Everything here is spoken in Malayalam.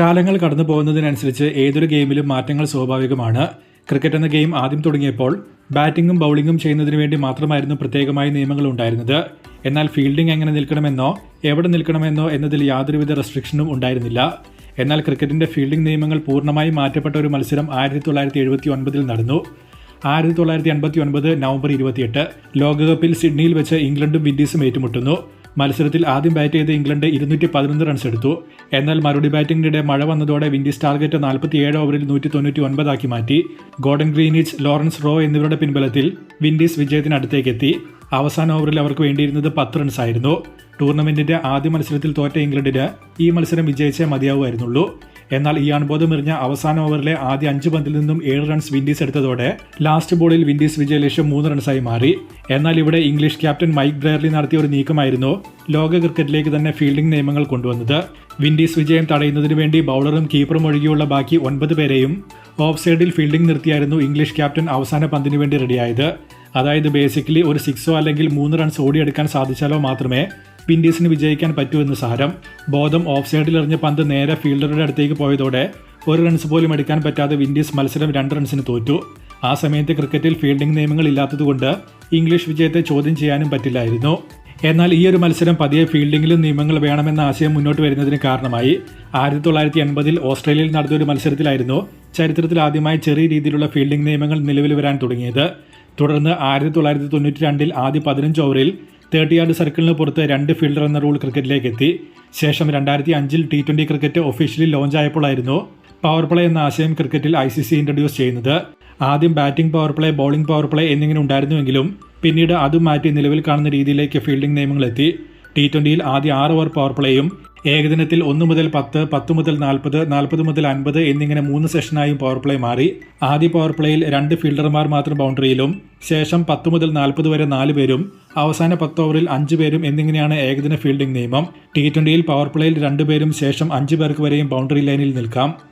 കാലങ്ങൾ കടന്നു പോകുന്നതിനനുസരിച്ച് ഏതൊരു ഗെയിമിലും മാറ്റങ്ങൾ സ്വാഭാവികമാണ്. ക്രിക്കറ്റ് എന്ന ഗെയിം ആദ്യം തുടങ്ങിയപ്പോൾ ബാറ്റിംഗും ബൗളിംഗും ചെയ്യുന്നതിന് വേണ്ടി മാത്രമായിരുന്നു പ്രത്യേകമായ നിയമങ്ങൾ ഉണ്ടായിരുന്നത്. എന്നാൽ ഫീൽഡിംഗ് എങ്ങനെ നിൽക്കണമെന്നോ എവിടെ നിൽക്കണമെന്നോ എന്നതിൽ യാതൊരുവിധ റെസ്ട്രിക്ഷനും ഉണ്ടായിരുന്നില്ല. എന്നാൽ ക്രിക്കറ്റിന്റെ ഫീൽഡിംഗ് നിയമങ്ങൾ പൂർണമായും മാറ്റപ്പെട്ട ഒരു മത്സരം ആയിരത്തി തൊള്ളായിരത്തി എഴുപത്തി ഒൻപതിൽ നടന്നു. ആയിരത്തി തൊള്ളായിരത്തി എൺപത്തി ഒൻപത് നവംബർ ഇരുപത്തിയെട്ട് ലോകകപ്പിൽ സിഡ്നിയിൽ വെച്ച് ഇംഗ്ലണ്ടും വിൻഡീസും ഏറ്റുമുട്ടുന്നു. മത്സരത്തിൽ ആദ്യം ബാറ്റ് ചെയ്ത ഇംഗ്ലണ്ട് ഇരുന്നൂറ്റി പതിനൊന്ന് റൺസ് എടുത്തു. എന്നാൽ മറുപടി ബാറ്റിംഗിനിടെ മഴ വന്നതോടെ വിൻഡീസ് ടാർഗറ്റ് നാൽപ്പത്തിയേഴ് ഓവറിൽ നൂറ്റി തൊണ്ണൂറ്റി ഒൻപതാക്കി മാറ്റി. ഗോർഡൻ ഗ്രീനിച്ച് ലോറൻസ് റോ എന്നിവരുടെ പിൻബലത്തിൽ വിൻഡീസ് വിജയത്തിനടുത്തേക്കെത്തി അവസാന ഓവറിൽ അവർക്ക് വേണ്ടിയിരുന്നത് പത്ത് റൺസ് ആയിരുന്നു. ടൂർണമെന്റിന്റെ ആദ്യ മത്സരത്തിൽ തോറ്റ ഇംഗ്ലണ്ടിന് ഈ മത്സരം വിജയിച്ചേ മതിയാവുമായിരുന്നുള്ളൂ. എന്നാൽ ഈ അൺബോധമെറിഞ്ഞ അവസാന ഓവറിലെ ആദ്യ അഞ്ച് പന്തിൽ നിന്നും ഏഴ് റൺസ് വിൻഡീസ് എടുത്തതോടെ ലാസ്റ്റ് ബോളിൽ വിൻഡീസ് വിജയലക്ഷ്യം മൂന്ന് റൺസായി മാറി. എന്നാൽ ഇവിടെ ഇംഗ്ലീഷ് ക്യാപ്റ്റൻ മൈക്ക് ബ്രയർലി നടത്തിയ ഒരു നീക്കമായിരുന്നു ലോക ക്രിക്കറ്റിലേക്ക് തന്നെ ഫീൽഡിംഗ് നിയമങ്ങൾ കൊണ്ടുവന്നത്. വിൻഡീസ് വിജയം തടയുന്നതിനു വേണ്ടി ബൗളറും കീപ്പറും ഒഴികെയുള്ള ബാക്കി ഒൻപത് പേരെയും ഓഫ് സൈഡിൽ ഫീൽഡിംഗ് നിർത്തിയായിരുന്നു ഇംഗ്ലീഷ് ക്യാപ്റ്റൻ അവസാന പന്തിനു വേണ്ടി റെഡിയായത്. അതായത് ബേസിക്കലി ഒരു സിക്സോ അല്ലെങ്കിൽ മൂന്ന് റൺസ് ഓടിയെടുക്കാൻ സാധിച്ചാലോ മാത്രമേ വിൻഡീസിന് വിജയിക്കാൻ പറ്റുമെന്ന് സാരം. ബോധം ഓഫ് സൈഡിൽ എറിഞ്ഞ പന്ത് നേരെ ഫീൽഡറുടെ അടുത്തേക്ക് പോയതോടെ ഒരു റൺസ് പോലും എടുക്കാൻ പറ്റാതെ വിൻഡീസ് മത്സരം രണ്ട് റൺസിന് തോറ്റു. ആ സമയത്ത് ക്രിക്കറ്റിൽ ഫീൽഡിംഗ് നിയമങ്ങൾ ഇല്ലാത്തതുകൊണ്ട് ഇംഗ്ലീഷ് വിജയത്തെ ചോദ്യം ചെയ്യാനും പറ്റില്ലായിരുന്നു. എന്നാൽ ഈ ഒരു മത്സരം പതിയെ ഫീൽഡിംഗിലും നിയമങ്ങൾ വേണമെന്ന ആശയം മുന്നോട്ട് വരുന്നതിന് കാരണമായി. ആയിരത്തി തൊള്ളായിരത്തി എൺപതിൽ ഓസ്ട്രേലിയയിൽ നടന്ന ഒരു മത്സരത്തിലായിരുന്നു ചരിത്രത്തിൽ ആദ്യമായി ചെറിയ രീതിയിലുള്ള ഫീൽഡിംഗ് നിയമങ്ങൾ നിലവിൽ വരാൻ തുടങ്ങിയത്. തുടർന്ന് ആയിരത്തി തൊള്ളായിരത്തി തൊണ്ണൂറ്റി രണ്ടിൽ ആദ്യ പതിനഞ്ച് ഓവറിൽ തേർട്ടി യാർഡ് സർക്കിളിന് പുറത്ത് രണ്ട് ഫീൽഡർ എന്ന റൂൾ ക്രിക്കറ്റിലേക്ക് എത്തി ശേഷം രണ്ടായിരത്തി അഞ്ചിൽ T twenty cricket officially launch ആയപ്പോഴായിരുന്നു power play എന്ന ആശയം ക്രിക്കറ്റിൽ ഐ സി സി ഇൻട്രൊഡ്യൂസ് ചെയ്യുന്നത്. ആദ്യം batting power play bowling power play എന്നിങ്ങനെ ഉണ്ടായിരുന്നുവെങ്കിലും പിന്നീട് അതും മാറ്റി നിലവിൽ കാണുന്ന രീതിയിലേക്ക് ഫീൽഡിംഗ് നിയമങ്ങൾ എത്തി. ടി ട്വന്റിയിൽ ആദ്യ ആറ് ഓവർ പവർ പ്ലേയും ഏകദിനത്തിൽ ഒന്ന് മുതൽ പത്ത് പത്ത് മുതൽ നാൽപ്പത് നാൽപ്പത് മുതൽ അൻപത് എന്നിങ്ങനെ മൂന്ന് സെഷനായും പവർ പ്ലേ മാറി. ആദ്യ പവർ പ്ലേയിൽ രണ്ട് ഫീൽഡർമാർ മാത്രം ബൗണ്ടറിയിലും ശേഷം പത്ത് മുതൽ നാൽപ്പത് വരെ നാല് പേരും അവസാന പത്ത് ഓവറിൽ അഞ്ച് പേരും എന്നിങ്ങനെയാണ് ഏകദിന ഫീൽഡിംഗ് നിയമം. ടി ട്വന്റിയിൽ പവർ പ്ലേയിൽ രണ്ടുപേരും ശേഷം അഞ്ച് പേർക്ക് വരെയും ബൗണ്ടറി ലൈനിൽ നിൽക്കാം.